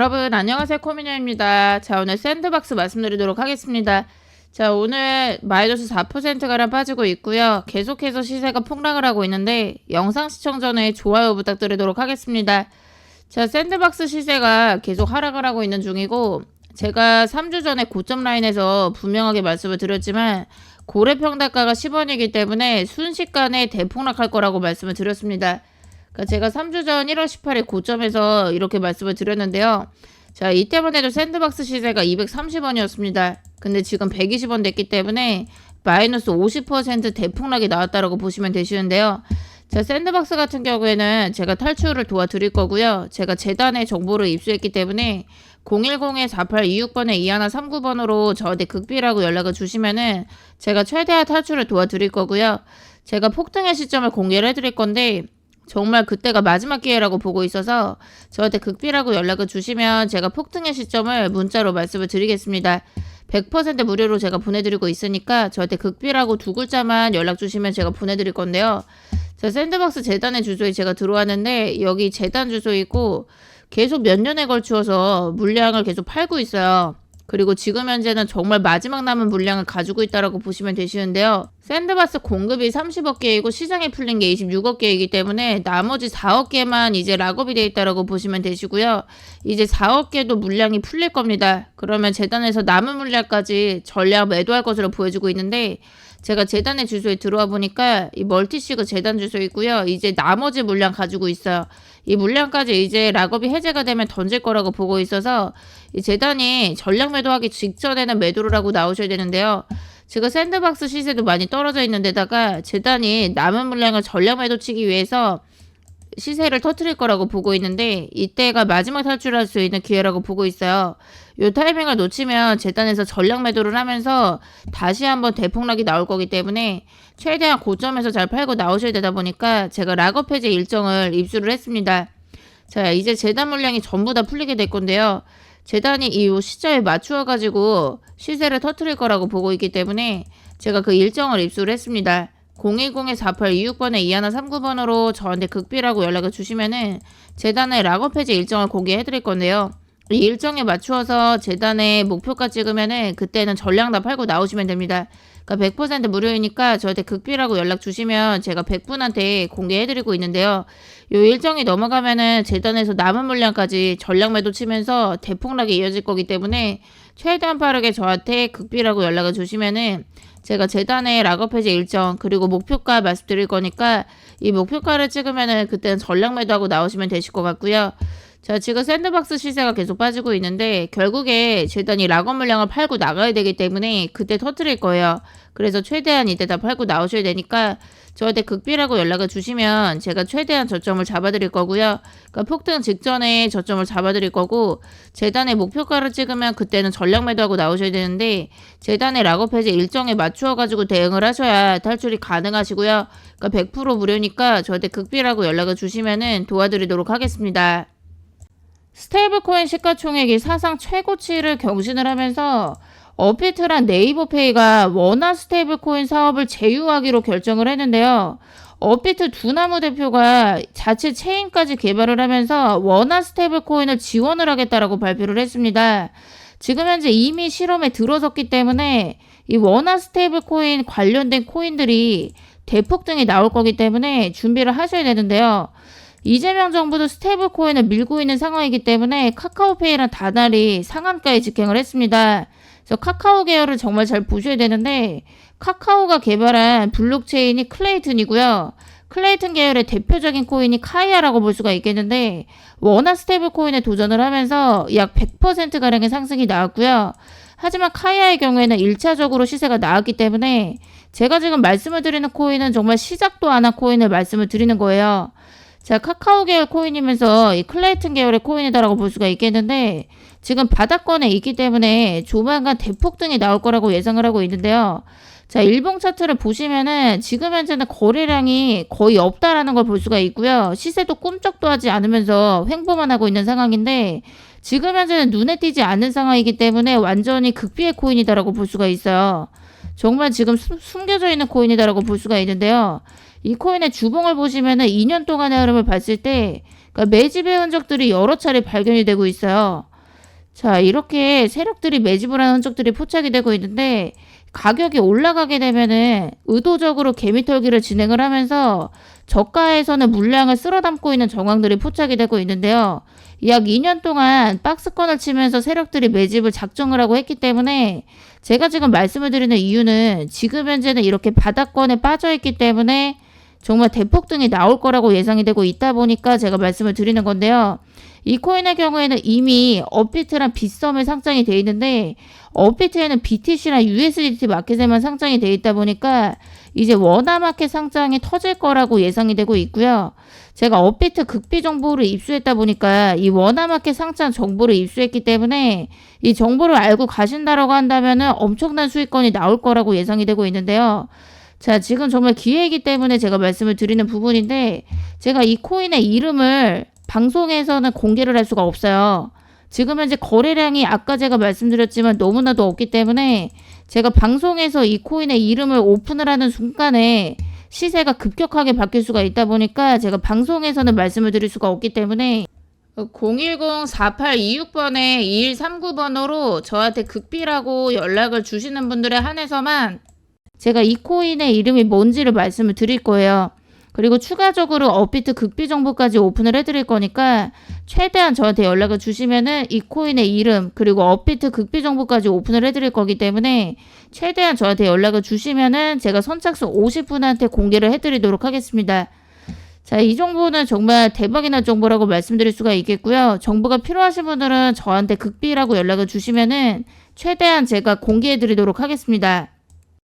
여러분 안녕하세요 코미녀입니다. 자 오늘 샌드박스 말씀드리도록 하겠습니다. 자 오늘 마이너스 4%가량 빠지고 있고요. 계속해서 시세가 폭락을 하고 있는데 영상 시청 전에 좋아요 부탁드리도록 하겠습니다. 자 샌드박스 시세가 계속 하락을 하고 있는 중이고 제가 3주 전에 고점 라인에서 분명하게 말씀을 드렸지만 고래평 단가가 10원이기 때문에 순식간에 대폭락할 거라고 말씀을 드렸습니다. 그러니까 제가 3주 전 1월 18일 고점에서 이렇게 말씀을 드렸는데요. 자, 이때만 해도 샌드박스 시세가 230원이었습니다. 근데 지금 120원 됐기 때문에 마이너스 50% 대폭락이 나왔다라고 보시면 되시는데요. 자, 샌드박스 같은 경우에는 제가 탈출을 도와드릴 거고요. 제가 재단에 정보를 입수했기 때문에 010-4826번에 2139번으로 저한테 극비라고 연락을 주시면은 제가 최대한 탈출을 도와드릴 거고요. 제가 폭등의 시점을 공개를 해드릴 건데 정말 그때가 마지막 기회라고 보고 있어서 저한테 극비라고 연락을 주시면 제가 폭등의 시점을 문자로 말씀을 드리겠습니다. 100% 무료로 제가 보내드리고 있으니까 저한테 극비라고 두 글자만 연락 주시면 제가 보내드릴 건데요. 자, 샌드박스 재단의 주소에 제가 들어왔는데 여기 재단 주소이고 계속 몇 년에 걸추어서 물량을 계속 팔고 있어요. 그리고 지금 현재는 정말 마지막 남은 물량을 가지고 있다라고 보시면 되시는데요. 샌드박스 공급이 30억 개이고 시장에 풀린 게 26억 개이기 때문에 나머지 4억 개만 이제 락업이 되어 있다라고 보시면 되시고요. 이제 4억 개도 물량이 풀릴 겁니다. 그러면 재단에서 남은 물량까지 전략 매도할 것으로 보여지고 있는데 제가 재단의 주소에 들어와 보니까 이 멀티시그 재단 주소 있고요. 이제 나머지 물량 가지고 있어요. 이 물량까지 이제 락업이 해제가 되면 던질 거라고 보고 있어서 이 재단이 전략 매도하기 직전에는 매도를 하고 나오셔야 되는데요. 지금 샌드박스 시세도 많이 떨어져 있는 데다가 재단이 남은 물량을 전략 매도 치기 위해서 시세를 터트릴 거라고 보고 있는데 이때가 마지막 탈출할 수 있는 기회라고 보고 있어요. 요 타이밍을 놓치면 재단에서 전략 매도를 하면서 다시 한번 대폭락이 나올 거기 때문에 최대한 고점에서 잘 팔고 나오셔야 되다 보니까 제가 락업 해제 일정을 입수를 했습니다. 자, 이제 재단 물량이 전부 다 풀리게 될 건데요. 재단이 이 시점에 맞추어 가지고 시세를 터트릴 거라고 보고 있기 때문에 제가 그 일정을 입수를 했습니다. 010-4826번에 2139번으로 저한테 극비라고 연락을 주시면은 재단의 락업 해제 일정을 공개해 드릴 건데요. 이 일정에 맞추어서 재단의 목표가 찍으면은 그때는 전량 다 팔고 나오시면 됩니다. 그러니까 100% 무료이니까 저한테 극비라고 연락 주시면 제가 100분한테 공개해 드리고 있는데요. 요 일정이 넘어가면은 재단에서 남은 물량까지 전량 매도 치면서 대폭락이 이어질 거기 때문에 최대한 빠르게 저한테 극비라고 연락을 주시면은 제가 재단의 락업 해제 일정 그리고 목표가 말씀드릴 거니까 이 목표가를 찍으면은 그때는 전량 매도하고 나오시면 되실 것 같고요. 자, 지금 샌드박스 시세가 계속 빠지고 있는데 결국에 재단이 락업 물량을 팔고 나가야 되기 때문에 그때 터트릴 거예요. 그래서 최대한 이때 다 팔고 나오셔야 되니까 저한테 극비라고 연락을 주시면 제가 최대한 저점을 잡아드릴 거고요. 그러니까 폭등 직전에 저점을 잡아드릴 거고 재단의 목표가를 찍으면 그때는 전략 매도하고 나오셔야 되는데 재단의 락업 해제 일정에 맞추어 가지고 대응을 하셔야 탈출이 가능하시고요. 그러니까 100% 무료니까 저한테 극비라고 연락을 주시면은 도와드리도록 하겠습니다. 스테이블코인 시가총액이 사상 최고치를 경신을 하면서 어피트란 네이버페이가 원화 스테이블코인 사업을 제휴하기로 결정을 했는데요. 어피트 두나무 대표가 자체 체인까지 개발을 하면서 원화 스테이블코인을 지원을 하겠다라고 발표를 했습니다. 지금 현재 이미 실험에 들어섰기 때문에 이 원화 스테이블코인 관련된 코인들이 대폭등이 나올 거기 때문에 준비를 하셔야 되는데요. 이재명 정부도 스테이블 코인을 밀고 있는 상황이기 때문에 카카오페이랑 다달이 상한가에 직행을 했습니다. 그래서 카카오 계열을 정말 잘 보셔야 되는데 카카오가 개발한 블록체인이 클레이튼이고요. 클레이튼 계열의 대표적인 코인이 카이아라고 볼 수가 있겠는데 원화 스테이블 코인에 도전을 하면서 약 100%가량의 상승이 나왔고요. 하지만 카이아의 경우에는 1차적으로 시세가 나왔기 때문에 제가 지금 말씀을 드리는 코인은 정말 시작도 안 한 코인을 말씀을 드리는 거예요. 자, 카카오 계열 코인이면서 이 클레이튼 계열의 코인이다라고 볼 수가 있겠는데 지금 바닥권에 있기 때문에 조만간 대폭 등이 나올 거라고 예상을 하고 있는데요. 자, 일봉 차트를 보시면은 지금 현재는 거래량이 거의 없다라는 걸 볼 수가 있고요. 시세도 꿈쩍도 하지 않으면서 횡보만 하고 있는 상황인데 지금 현재는 눈에 띄지 않는 상황이기 때문에 완전히 극비의 코인이다라고 볼 수가 있어요. 정말 지금 숨겨져 있는 코인이다라고 볼 수가 있는데요. 이 코인의 주봉을 보시면은 2년 동안의 흐름을 봤을 때 그러니까 매집의 흔적들이 여러 차례 발견이 되고 있어요. 자, 이렇게 세력들이 매집을 한 흔적들이 포착이 되고 있는데 가격이 올라가게 되면은 의도적으로 개미털기를 진행을 하면서 저가에서는 물량을 쓸어 담고 있는 정황들이 포착이 되고 있는데요. 약 2년 동안 박스권을 치면서 세력들이 매집을 작정을 하고 했기 때문에 제가 지금 말씀을 드리는 이유는 지금 현재는 이렇게 바닥권에 빠져 있기 때문에 정말 대폭등이 나올 거라고 예상이 되고 있다 보니까 제가 말씀을 드리는 건데요. 이 코인의 경우에는 이미 업비트랑 빗썸에 상장이 돼 있는데 업비트에는 BTC랑 USDT 마켓에만 상장이 돼 있다 보니까 이제 원화마켓 상장이 터질 거라고 예상이 되고 있고요. 제가 업비트 극비 정보를 입수했다 보니까 이 원화마켓 상장 정보를 입수했기 때문에 이 정보를 알고 가신다라고 한다면은 엄청난 수익권이 나올 거라고 예상이 되고 있는데요. 자, 지금 정말 기회이기 때문에 제가 말씀을 드리는 부분인데 제가 이 코인의 이름을 방송에서는 공개를 할 수가 없어요. 지금 현재 거래량이 아까 제가 말씀드렸지만 너무나도 없기 때문에 제가 방송에서 이 코인의 이름을 오픈을 하는 순간에 시세가 급격하게 바뀔 수가 있다 보니까 제가 방송에서는 말씀을 드릴 수가 없기 때문에 010-4826번에 2139번으로 저한테 극비라고 연락을 주시는 분들에 한해서만 제가 이 코인의 이름이 뭔지를 말씀을 드릴 거예요. 그리고 추가적으로 업비트 극비 정보까지 오픈을 해드릴 거니까 최대한 저한테 연락을 주시면은 이 코인의 이름 그리고 업비트 극비 정보까지 오픈을 해드릴 거기 때문에 최대한 저한테 연락을 주시면은 제가 선착순 50분한테 공개를 해드리도록 하겠습니다. 자, 이 정보는 정말 대박이 날 정보라고 말씀드릴 수가 있겠고요. 정보가 필요하신 분들은 저한테 극비라고 연락을 주시면은 최대한 제가 공개해 드리도록 하겠습니다.